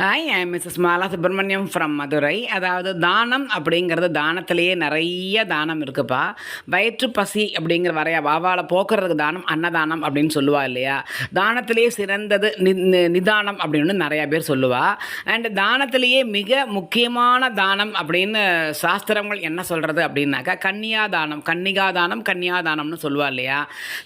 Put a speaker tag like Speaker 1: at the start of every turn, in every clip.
Speaker 1: Hi I Mrs Mala Subramaniam from Madurai அதாவது தானம் அப்படிங்கிறது தானத்திலேயே நிறைய தானம் இருக்குப்பா. வயிற்று பசி அப்படிங்கிற வரைய வாவால் போக்குறதுக்கு தானம் அன்னதானம் அப்படின்னு சொல்லுவா இல்லையா? தானத்திலேயே சிறந்தது நி நிதானம் அப்படின்னு நிறையா பேர் சொல்லுவா. அண்ட் தானத்திலேயே மிக முக்கியமான தானம் அப்படின்னு சாஸ்திரங்கள் என்ன சொல்கிறது அப்படின்னாக்கா கன்னியா தானம் கன்னிகா தானம் கன்னியா தானம்னு சொல்லுவா இல்லையா?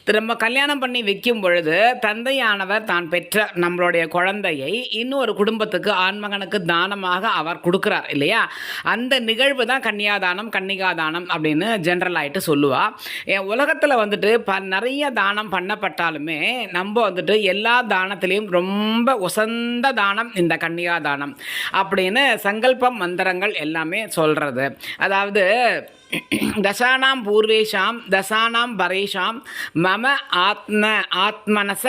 Speaker 1: திரும்ப கல்யாணம் பண்ணி வைக்கும் பொழுது தந்தையானவர் தான் பெற்ற நம்மளுடைய குழந்தையை இன்னொரு குடும்பத்துக்கு ஆண்மகனுக்கு தானமாக அவர் கொடுக்குறார் இல்லையா? அந்த நிகழ்வு தான் கன்னியாதானம் கன்னிகாதானம் அப்படின்னு ஜென்ரல் ஆகிட்டு சொல்லுவா. என் உலகத்தில் வந்துட்டு ப நிறைய தானம் பண்ணப்பட்டாலுமே நம்ம வந்துட்டு எல்லா தானத்திலையும் ரொம்ப உசந்த தானம் இந்த கன்னியாதானம் அப்படின்னு சங்கல்பம் மந்திரங்கள் எல்லாமே சொல்கிறது அதாவது தசானாம் பூர்வேஷாம் தசானாம் பரேஷாம் மம ஆத்ம ஆத்மனச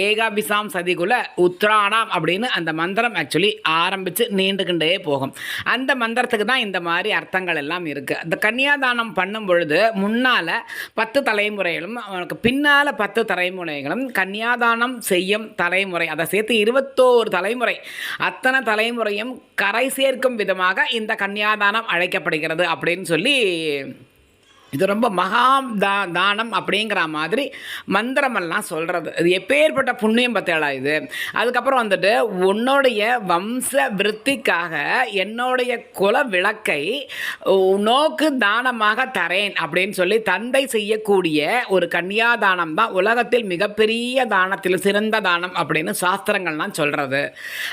Speaker 1: ஏகாபிசாம் சதிகுல உத்ராணாம் அப்படின்னு அந்த மந்திரம் ஆக்சுவலி ஆரம்பித்து நீண்டுகின்றே போகும். அந்த மந்திரத்துக்கு தான் இந்த மாதிரி அர்த்தங்கள் எல்லாம் இருக்குது அந்த கன்னியாதானம் பண்ணும் பொழுது முன்னால் பத்து தலைமுறைகளும் அவனுக்கு பின்னால் பத்து தலைமுறைகளும் கன்னியாதானம் செய்யும் தலைமுறை அதை சேர்த்து இருபத்தோரு தலைமுறை அத்தனை தலைமுறையும் கரை சேர்க்கும் விதமாக இந்த கன்னியாதானம் அழைக்கப்படுகிறது அப்படின்னு சொல்லி eh, இது ரொம்ப மகா தா தானம் அப்படிங்கிற மாதிரி மந்திரமெல்லாம் சொல்கிறது இது எப்பேற்பட்ட புண்ணியம் பத்தேடா இது? அதுக்கப்புறம் வந்துட்டு உன்னுடைய வம்ச விருத்திக்காக என்னுடைய குல விளக்கை நோக்கு தானமாக தரேன் அப்படின்னு சொல்லி தந்தை செய்யக்கூடிய ஒரு கன்னியாதானம் தான் உலகத்தில் மிகப்பெரிய தானத்தில் சிறந்த தானம் அப்படின்னு சாஸ்திரங்கள்லாம் சொல்கிறது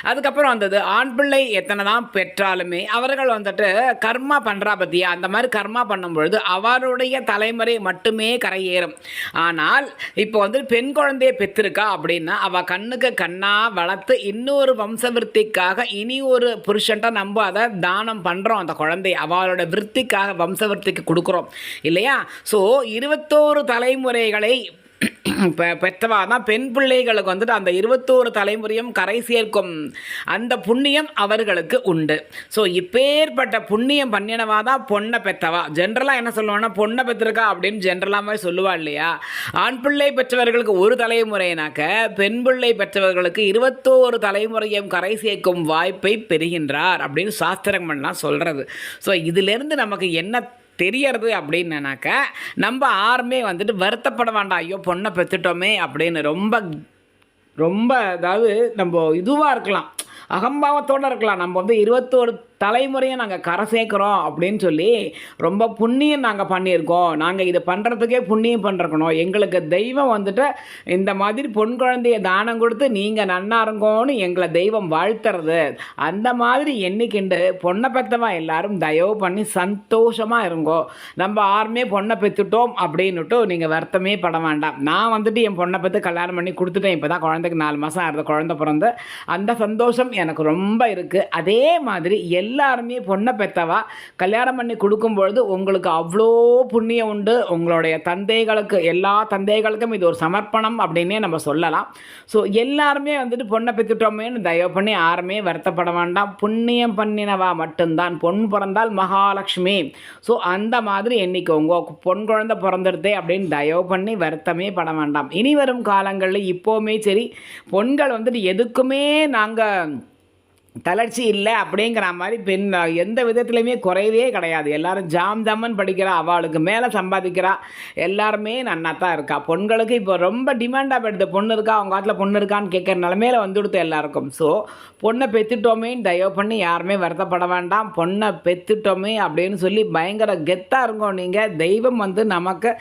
Speaker 1: அதுக்கப்புறம் வந்தது ஆண் பிள்ளை எத்தனை தான் பெற்றாலுமே அவர்கள் வந்துட்டு கர்மா பண்ணுறா பற்றியா அந்த மாதிரி கர்மா பண்ணும் பொழுது அவருடைய தலைமுறை மட்டுமே கரையேறும். ஆனால் இப்போ வந்து பெண் குழந்தையை பெற்றிருக்கா அப்படின்னா அவள் கண்ணுக்கு கண்ணாக வளர்த்து இன்னொரு வம்சவிருத்திக்காக இனி ஒரு புருஷன்ட்ட நம்ம அதை தானம் பண்ணுறோம் அந்த குழந்தை அவளோட விருத்திக்காக வம்சவிருத்திக்கு கொடுக்குறோம். இல்லையா? ஸோ இருபத்தோரு தலைமுறைகளை பெ பெற்றவா தான் பெண் பிள்ளைகளுக்கு வந்துட்டு அந்த இருபத்தோரு தலைமுறையும் கரை சேர்க்கும் அந்த புண்ணியம் அவர்களுக்கு உண்டு. ஸோ இப்பேற்பட்ட புண்ணியம் பண்ணினவா தான் பொண்ணை பெற்றவா ஜென்ரலாக என்ன சொல்லுவான்னா பொண்ணை பெற்றிருக்கா அப்படின்னு ஜென்ரலாக மாதிரி சொல்லுவா இல்லையா? ஆண் பிள்ளை பெற்றவர்களுக்கு ஒரு தலைமுறைனாக்க பெண் பிள்ளை பெற்றவர்களுக்கு இருபத்தோரு தலைமுறையும் கரை சேர்க்கும் வாய்ப்பை பெறுகின்றார் அப்படின்னு சாஸ்திரங்கள்லாம் சொல்கிறது ஸோ இதிலிருந்து நமக்கு என்ன தெரியறது அப்படின்னாக்க நம்ம யாருமே வந்துட்டு வருத்தப்பட வேண்டாம். ஐயோ பொண்ணை பெற்றுட்டோமே அப்படின்னு ரொம்ப ரொம்ப அதாவது நம்ம இதுவாக இருக்கலாம். அகம்பாவத்தோடு இருக்கலாம். நம்ம வந்து இருபத்தோரு தலைமுறையை நாங்கள் கரை சேர்க்குறோம் அப்படின்னு சொல்லி ரொம்ப புண்ணியம் நாங்கள் பண்ணியிருக்கோம். நாங்கள் இது பண்ணுறதுக்கே புண்ணியம் பண்ணிருக்கணும். எங்களுக்கு தெய்வம் வந்துட்டு இந்த மாதிரி பொன் குழந்தைய தானம் கொடுத்து நீங்கள் நன்னா இருங்கோன்னு எங்களை தெய்வம் வாழ்த்துறது. அந்த மாதிரி எண்ணிக்கிண்டு பொண்ணை பெற்றவா எல்லாரும் தயவு பண்ணி சந்தோஷமாக இருங்கோ. நம்ம யாருமே பொண்ணை பெற்றுட்டோம் அப்படின்னுட்டு நீங்கள் வருத்தமே பட வேண்டாம். நான் வந்துட்டு என் பொண்ணை பெற்று கல்யாணம் பண்ணி கொடுத்துட்டேன். இப்போ தான் குழந்தைக்கு நாலு மாதம் ஆகுது. குழந்தை பிறந்து அந்த சந்தோஷம் எனக்கு ரொம்ப இருக்குது அதே மாதிரி எல் எல்லாருமே பொண்ணை பெற்றவா கல்யாணம் பண்ணி கொடுக்கும் பொழுது உங்களுக்கு அவ்வளோ புண்ணியம் உண்டு. உங்களுடைய தந்தைகளுக்கு எல்லா தந்தைகளுக்கும் இது ஒரு சமர்ப்பணம் அப்படின்னே நம்ம சொல்லலாம். ஸோ எல்லாருமே வந்துட்டு பொண்ணை பெற்றுட்டோமேன்னு தயவு பண்ணி யாருமே வருத்தப்பட வேண்டாம். புண்ணியம் பண்ணினவா மட்டும்தான். பொன் பிறந்தால் மகாலட்சுமி. ஸோ அந்த மாதிரி என்றைக்கு உங்கள் பொன் குழந்தை பிறந்துடுதே அப்படின்னு தயவு பண்ணி வருத்தமே பட வேண்டாம். இனி வரும் காலங்களில் இப்போவுமே சரி பொண்கள் வந்துட்டு எதுக்குமே நாங்கள் தளர்ச்சி இல்லை அப்படிங்கிற மாதிரி பெண் எந்த விதத்துலையுமே குறையவே கிடையாது. எல்லாரும் ஜாம் ஜாமன் படிக்கிறா அவளுக்கு மேலே சம்பாதிக்கிறா. எல்லாருமே நன்னா தான் இருக்கா. பொண்களுக்கு இப்போ ரொம்ப டிமாண்டாக போயிடுது. பொண்ணு இருக்கா அவங்க காலத்தில் பொண்ணு இருக்கான்னு கேட்குற நிலமையில வந்துடுது எல்லாருக்கும். ஸோ பொண்ணை பெற்றுட்டோமேன்னு தயவு பண்ணி யாருமே வருத்தப்பட வேண்டாம். பொண்ணை பெற்றுட்டோமே அப்படின்னு சொல்லி பயங்கர கெத்தாக இருக்கோம் நீங்கள் தெய்வம் வந்து நமக்கு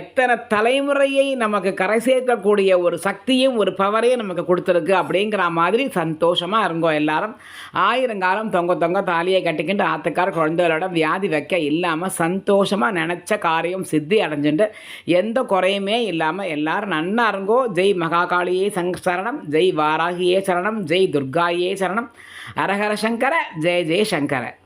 Speaker 1: எத்தனை தலைமுறையை நமக்கு கரை சேர்க்கக்கூடிய ஒரு சக்தியும் ஒரு பவரையும் நமக்கு கொடுத்துருக்கு அப்படிங்கிற மாதிரி சந்தோஷமாக இருக்கும் எல்லாரும். ஆயிரங்காலம் தொங்க தொங்க தாலியை கட்டிக்கிட்டு ஆத்துக்கார குழந்தைகளோட வியாதி வைக்க இல்லாமல் சந்தோஷமாக நினச்ச காரியம் சித்தி அடைஞ்சுட்டு எந்த குறையுமே இல்லாமல் எல்லாரும் நன்னா இருங்கோ ஜெய் மகாகாளியே சங் சரணம். ஜெய் வாராகியே சரணம். ஜெய் துர்காயே சரணம். அரஹர சங்கர. ஜெய ஜெய சங்கர.